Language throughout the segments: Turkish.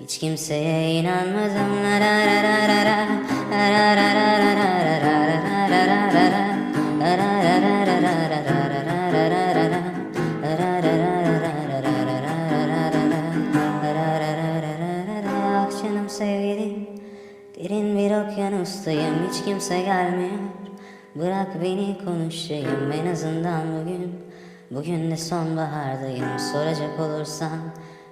hiç kimseye inanmadım Ah canım sevgilim Derin bir okyanustayım hiç kimse gelmiyor Bırak beni konuşayım en azından bugün Bugün de sonbahardayım soracak olursan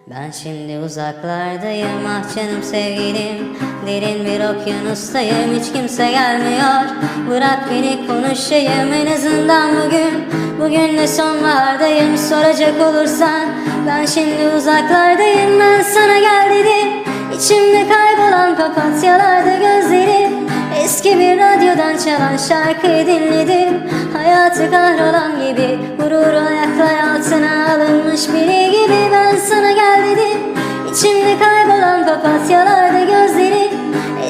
ben şimdi uzaklardayım ah canım sevgilim. Derin bir okyanustayım hiç kimse gelmiyor. Bırak beni konuşayım en azından bugün. Bugün de sonbahardayım soracak olursan. Ben şimdi uzaklardayım ben sana gel dedim. İçimde kaybolan papatyalarda gözlerim. Eski bir radyodan çalan şarkıyı dinledim. Hayatı kahrolan gibi Gurur ayaklar altına alınmış biri İçimde kaybolan papatyalarda gözlerim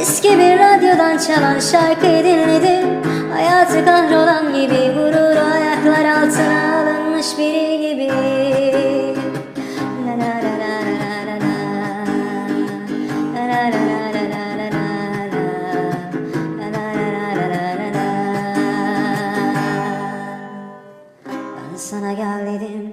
Eski bir radyodan çalan şarkıyı dinledim Hayatı kahrolan gibi Gurur ayaklar altına alınmış biri gibi La sana gel dedim